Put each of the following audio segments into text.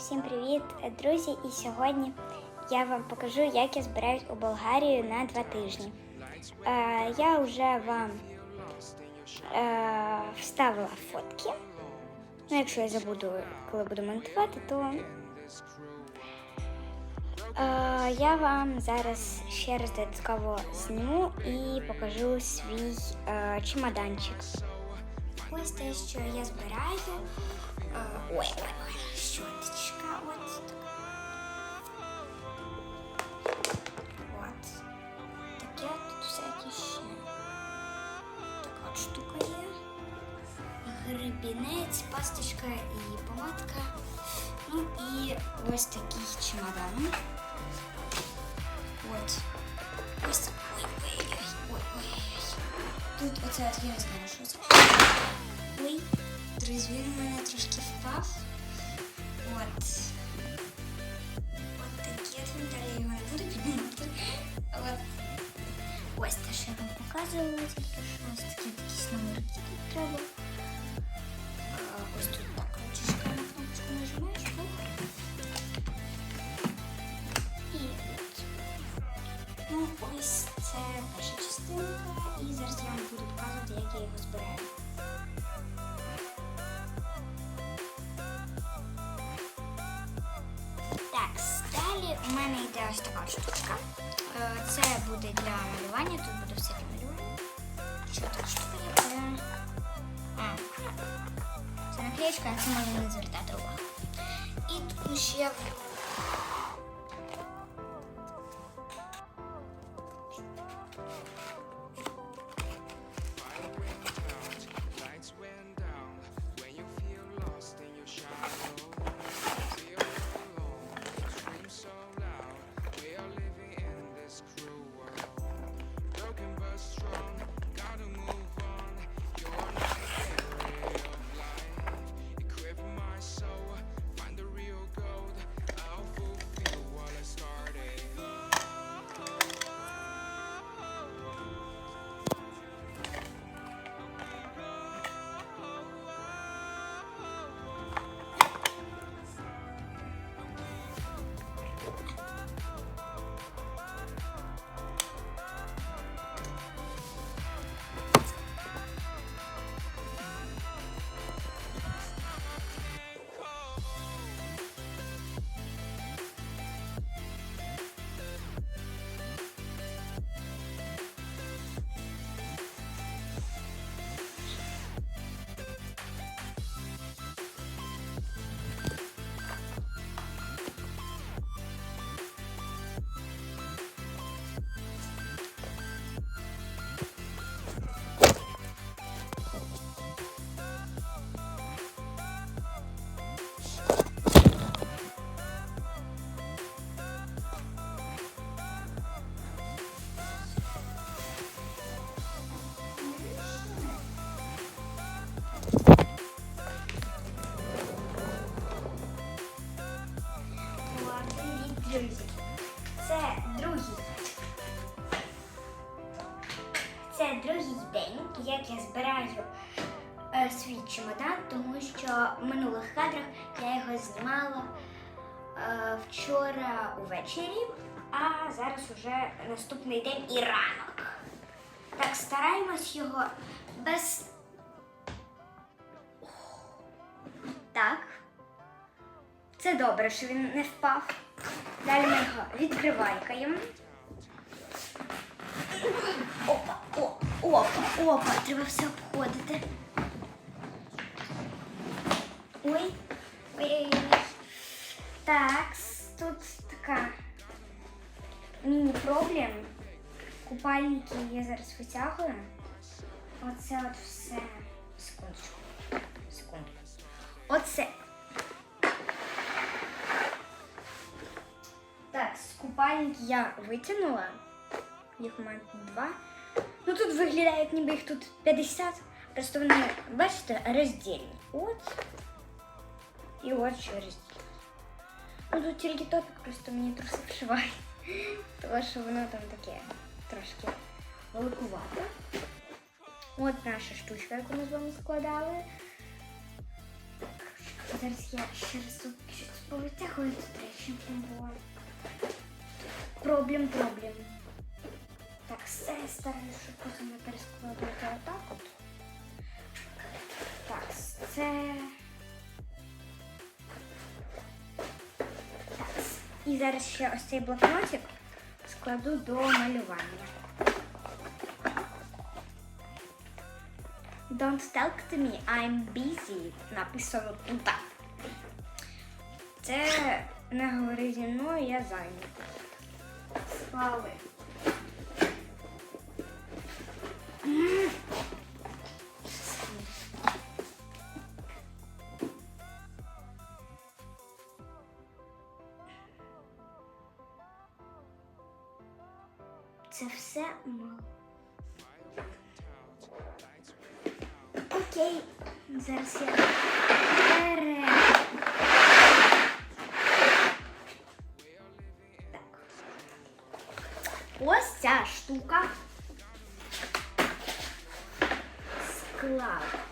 Всім привіт, друзі! І сьогодні я вам покажу, як я збираюсь у Болгарію на два тижні. Е, я вже вам е, вставила фотки. Ну, якщо я забуду, коли буду монтувати, то е, я вам зараз ще раз додатково зніму і покажу свій е, чемоданчик. Ось те, що я збираю. Е, ой, ой, ой, Гребінець, пасточка і помадка. Ну і ось такий чемодан. От. Ось. Ой, ой, ой, ой, ой. Тут оце от я не знаю, що це. Ой, друзі, він у мене трошки впав. От. От такі от він далі його не буду піднімати. От. Ось те, що я вам показувала, тільки що ось такі якісь номерки тут треба. Буду показувати, як я його збираю. Так, далі у мене йде ось така штучка. Е, Це буде для малювання, тут буде всяке малювання. Що така штука є? Це... А, це наклеєчка, на це можна не звертати увагу. І тут ще наступний день і ранок. Так, стараємось його без. Так. Це добре, що він не впав. Далі ми його відкривайкаємо. Опа, о, опа, опа, треба все обходити. Ой, ой-ой-ой. Так, тут така міні-проблем. Купальники я зараз витягую. Оце от все. Секундочку. Секунду. Оце. Так, купальники я витягнула. Їх у мене два. Ну тут виглядають, ніби їх тут 50. Просто вони, бачите, роздільні. От. І от ще роздільні. Ну тут тільки топік, просто мені труси вшивають. Тому що воно там таке трошки великувате. От наша штучка, яку ми з вами складали. Зараз я ще разок щось повитягую тут речі. Ого. Проблем, проблем. Так, все стараюсь, щоб просто не перескладувати отак от. Так, це. Так. І зараз ще ось цей блокнотик складу до малювання. Don't talk to me, I'm busy. Написано тут. Це не говори зі мною, я зайнята. Склали. Ось ця штука. Склад.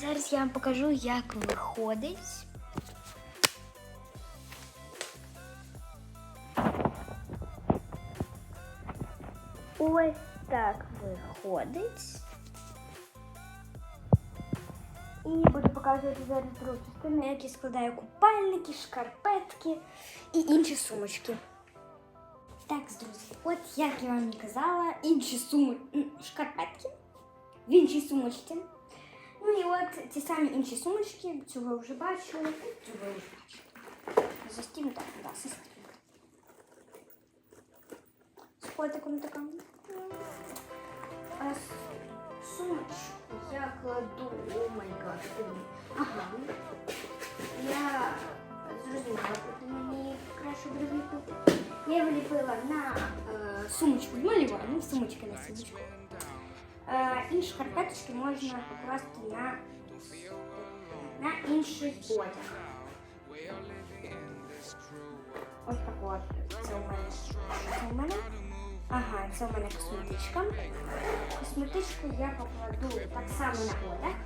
Зараз я вам покажу, як виходить. Ось так виходить. І буду показувати зараз другу частину, як я складаю купальники, шкарпетки і інші сумочки. Так, друзі, от як я вам і казала, інші суми... шкарпетки в іншій сумочці. Ну і от ті самі інші сумочки, цього я вже бачу, цього я вже бачу. Застібнута, да, застібнута. З котиком така. А с- сумочку я кладу, о май гад, ага. Я зрозуміла, куди мені краще буде вліпити. Я його ліпила на е, сумочку з малюванням, сумочка на сумочку. Е, і шкарпеточки можна покласти на, на інший одяг. Ось так от. Це у мене. Це у мене. Ага, це у мене косметичка. Косметичку я покладу так само на одяг.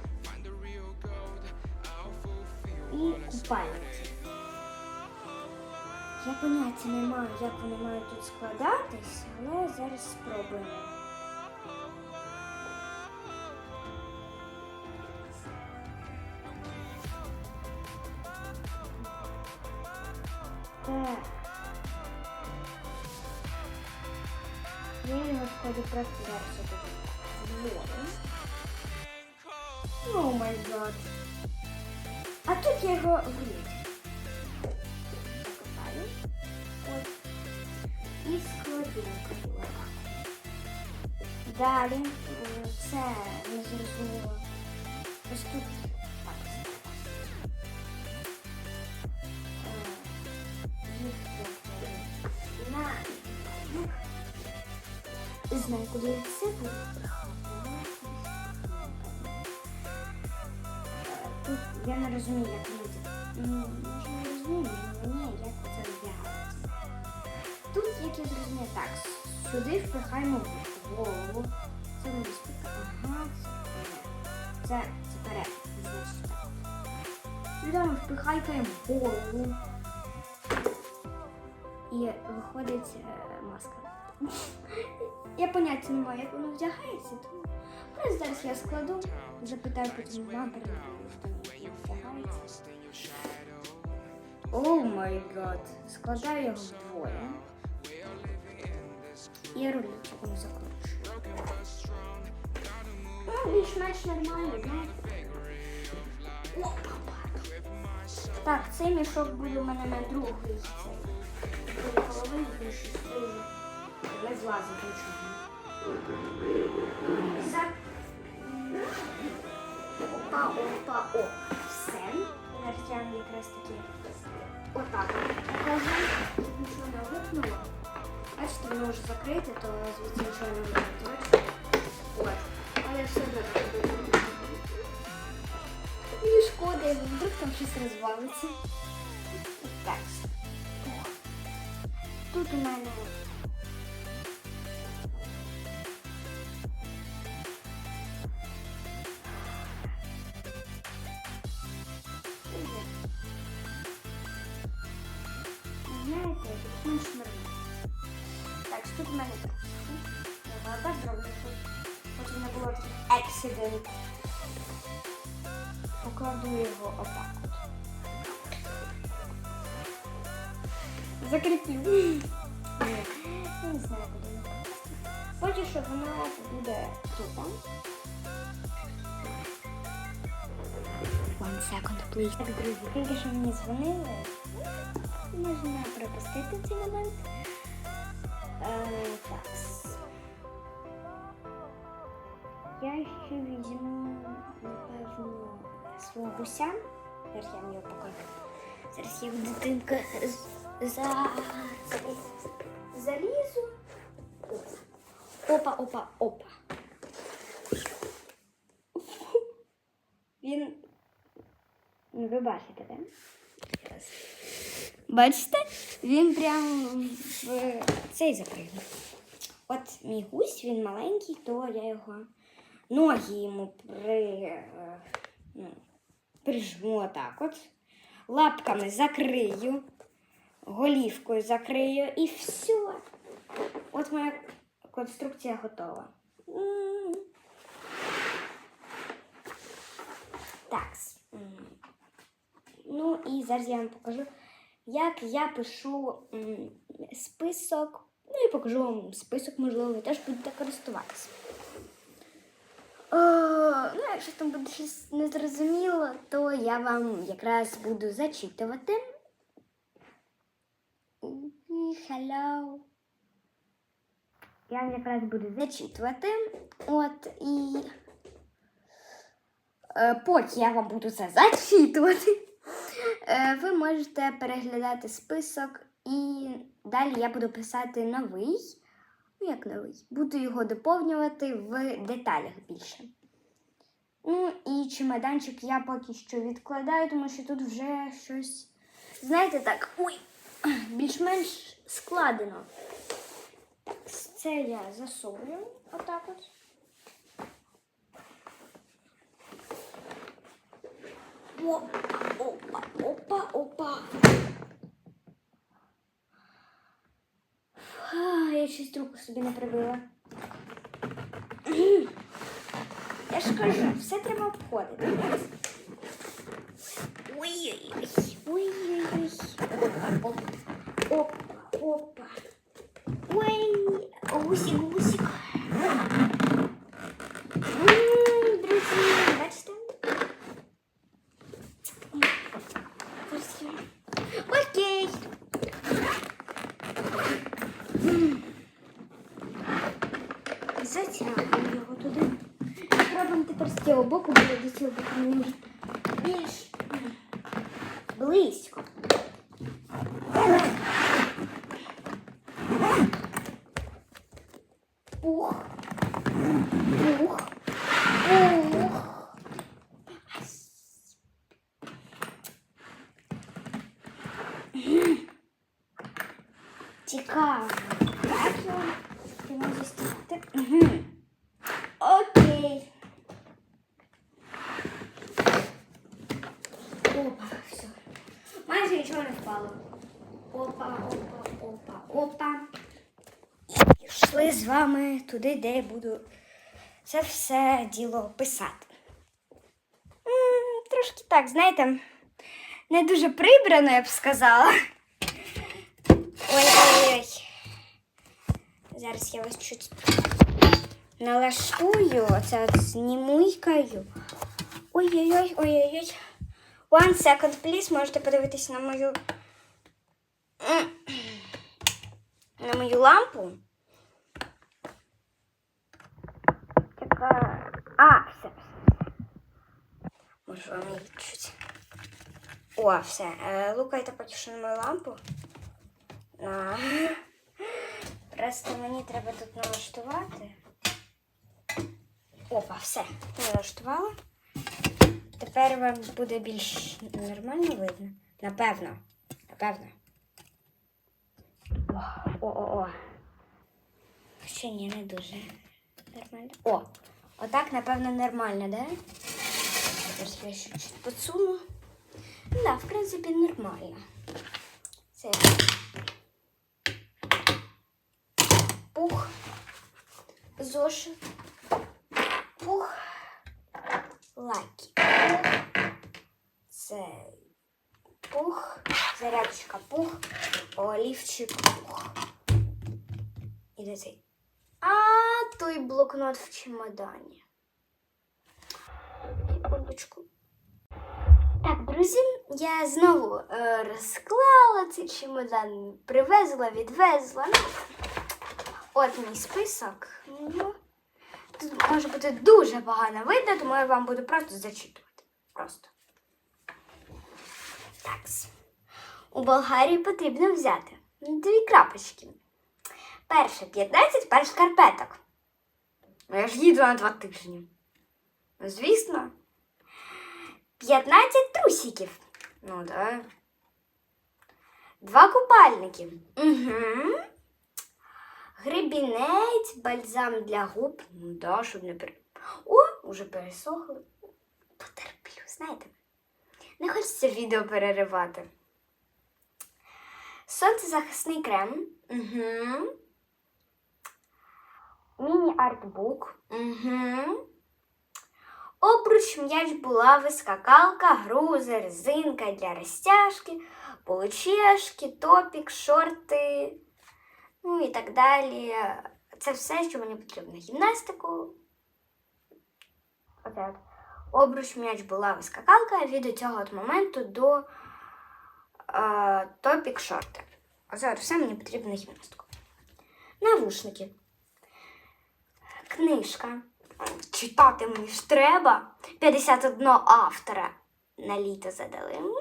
І купальниці. Я поняття не маю, як вони мають тут складатись, але зараз спробуємо. Я його просто зараз сюди. О май гад. А тут я його влить. Закопаю. Ось. І складу. Далі. м, Це не зрозуміло. Ось тут. Куди я це. Тут я не розумію, як люди. Ну, може не розумію, але як це вдягається. Тут, як я зрозумію, так, сюди впихаємо голову. Це не безпека. Ага, це. Це, це значить так. Сюди ми впихаємо голову. І виходить е, маска. Я поняття не маю, як воно вдягається, тому просто зараз я складу, запитаю потім маму, хто вдягається. О май гад, складаю його вдвоє. І рулетиком закручую. Ну, більш-менш нормально, знаєте. Так, цей мішок буде у мене на другий цей. Буде половинку, шести. Не злазить нічого. За... Опа, опа, о. Все. Зараз якраз таки отак от покажу. Нічого не випнуло. Бачите, воно вже закрите, то звідси нічого не випнуло. От. Але все одно так буде. Не шкода, вдруг там щось розвалиться. Так. Тут у мене. Accident. Покладу його отак от. Закріплю. Ні, я не знаю, куди покласти. Хочу, щоб воно буде тупо. One second, please. Так, друзі, тільки що мені дзвонили. Можна пропустити цей момент. Е, так. Я ще візьму, напевно, свого гуся. Зараз я вам його покажу. Зараз я в дитинка за... залізу. Опа, опа, опа. Він. Ну, ви бачите, так? Бачите? Він прям в цей запригнув. От мій гусь, він маленький, то я його ноги йому при, ну, прижму отак от. Лапками закрию, голівкою закрию і все. От моя конструкція готова. Так. Ну і зараз я вам покажу, як я пишу список. Ну і покажу вам список, можливо, ви теж будете користуватися. О, ну, якщо там буде щось незрозуміло, то я вам якраз буду зачитувати. Hello. Я якраз буду зачитувати. От і е, поки я вам буду це зачитувати, е, ви можете переглядати список і далі я буду писати новий. Ну, як новий. Буду його доповнювати в деталях більше. Ну і чемоданчик я поки що відкладаю, тому що тут вже щось, знаєте, так, ой, більш-менш складено. Так, це я засовую отак от. Опа, опа, опа, опа. А, я щось руку собі не прибила. Я ж кажу, все треба обходити. Ой-ой-ой. Ой-ой-ой. Опа, опа, опа. Ой, гусик, гусик. Пішли з вами туди, де я буду це все діло писати. Трошки так, знаєте, не дуже прибрано, я б сказала. Ой-ой-ой. Зараз я вас чуть налаштую. Оце от знімуйкаю. Ой-ой-ой, ой-ой-ой. One second, please. Можете подивитись на мою. На мою лампу. А, все, все. Може вам її чуть. О, все. Е, Лукайте що на мою лампу. На. Просто мені треба тут налаштувати. Опа, все. Налаштувала. Тепер вам буде більш нормально видно. Напевно. Напевно. О, о, о. Ще ні, не дуже. Нормально. О! Отак, напевно, нормально, да? Зараз я ще чуть подсуну. Да, в принципі, нормально. Це пух, зошит, пух. Пух. Це пух, зарядочка пух, олівчик пух. І де цей? Той блокнот в чемодані. Секундочку. Так, друзі, я знову е, розклала цей чемодан, привезла, відвезла. Ну, от мій список. Тут може бути дуже погано видно, тому я вам буду просто зачитувати. Просто. Так. У Болгарії потрібно взяти дві крапочки. Перше 15 пар шкарпеток. Ну, я ж їду на два тижні. Ну, звісно. 15 трусиків. Ну, да. Два купальники. Угу. Гребінець, бальзам для губ. Ну да, щоб не пере... О, уже пересохли. Потерплю, знаєте. Не хочеться відео переривати. Сонцезахисний крем. Угу. Міні-артбук. Угу. Обруч, м'яч, булави, скакалка, грузи, резинка для розтяжки, получешки, топік, шорти, ну і так далі. Це все, що мені потрібно. Гімнастику. От. Обруч, м'яч, булави, скакалка від цього от моменту до е, топік, шорти. Оце от все мені потрібно на гімнастику. Навушники. Книжка. Читати мені ж треба. 51 автора на літо задали. М,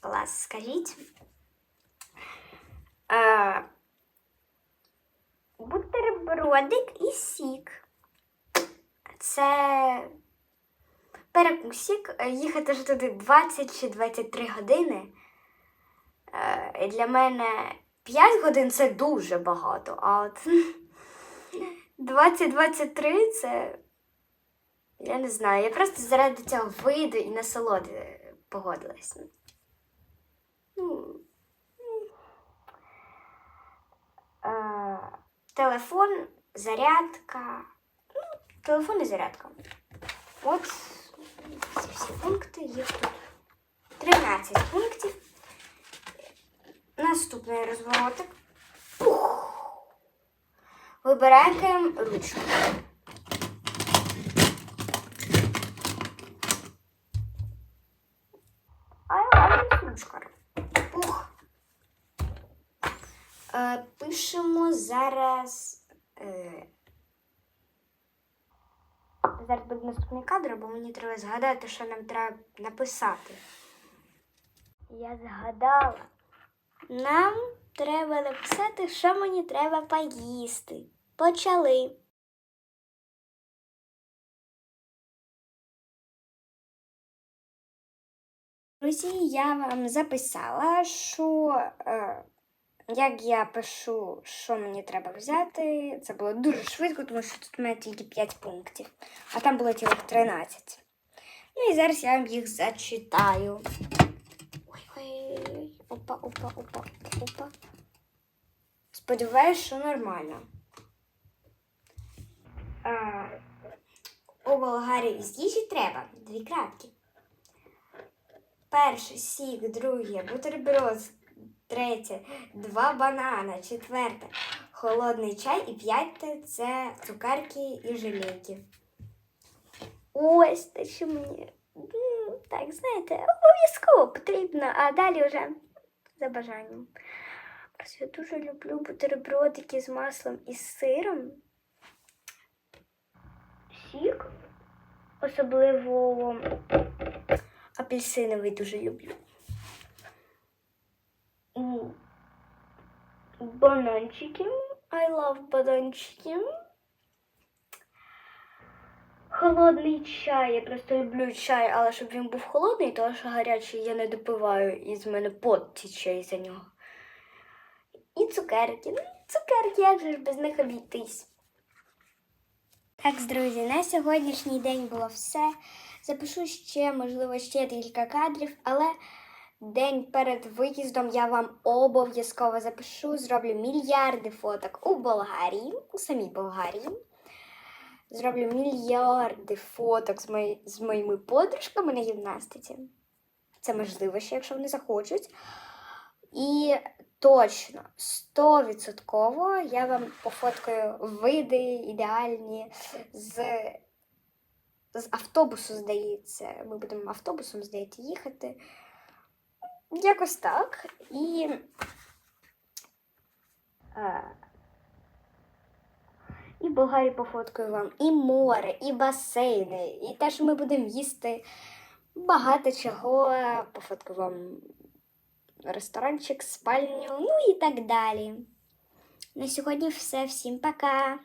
Клас, скажіть. Е, бутербродик і сік. Це перекусик. Е, Їхати ж туди 20 чи 23 години. Е, для мене 5 годин це дуже багато. А от 20-23 це. Я не знаю. Я просто заради цього вийду і насолоди погодилась. Ну. Е, телефон, зарядка. Ну, телефон і зарядка. От ці всі пункти, їх тут 13 пунктів. Наступний розворотик. Вибираємо ручку. Ручка. Пух. Е, пишемо зараз. Е, зараз буде наступний кадр, бо мені треба згадати, що нам треба написати. Я згадала. Нам треба написати, що мені треба поїсти. Почали. Друзі, я вам записала, що е, як я пишу, що мені треба взяти. Це було дуже швидко, тому що тут у мене тільки 5 пунктів, а там було цілих 13. Ну і зараз я вам їх зачитаю. Ой, ой, опа. Сподіваюсь, що нормально. А, у Болгарії з їжі треба дві крапки. Перше сік, друге бутерброд, третє два банана, четверте холодний чай і п'яте це цукерки і желейки. Ось те, що мені так, знаєте, обов'язково потрібно, а далі вже за бажанням. Я дуже люблю бутербродики з маслом і з сиром. Сік. Особливо апельсиновий дуже люблю. М, Бананчики. I love бананчики. Холодний чай. Я просто люблю чай, але щоб він був холодний, тому що гарячий я не допиваю і з мене пот тіче із-за нього. І цукерки. Ну, цукерки, як же ж без них обійтись. Так, друзі, на сьогоднішній день було все. Запишу ще, можливо, ще кілька кадрів, але день перед виїздом я вам обов'язково запишу, зроблю мільярди фоток у Болгарії, у самій Болгарії. Зроблю мільярди фоток з, мої, з моїми подружками на гімнастиці. Це можливо ще, якщо вони захочуть. І точно, стовідсотково я вам пофоткаю види ідеальні з, з автобусу, здається. Ми будемо автобусом, здається, їхати. Якось так. І. А, і в Болгарії пофоткаю вам і море, і басейни, і те, що ми будемо їсти. Багато чого. Пофоткаю вам ресторанчик, спальню, ну і так далі. На сьогодні все. Всім пока!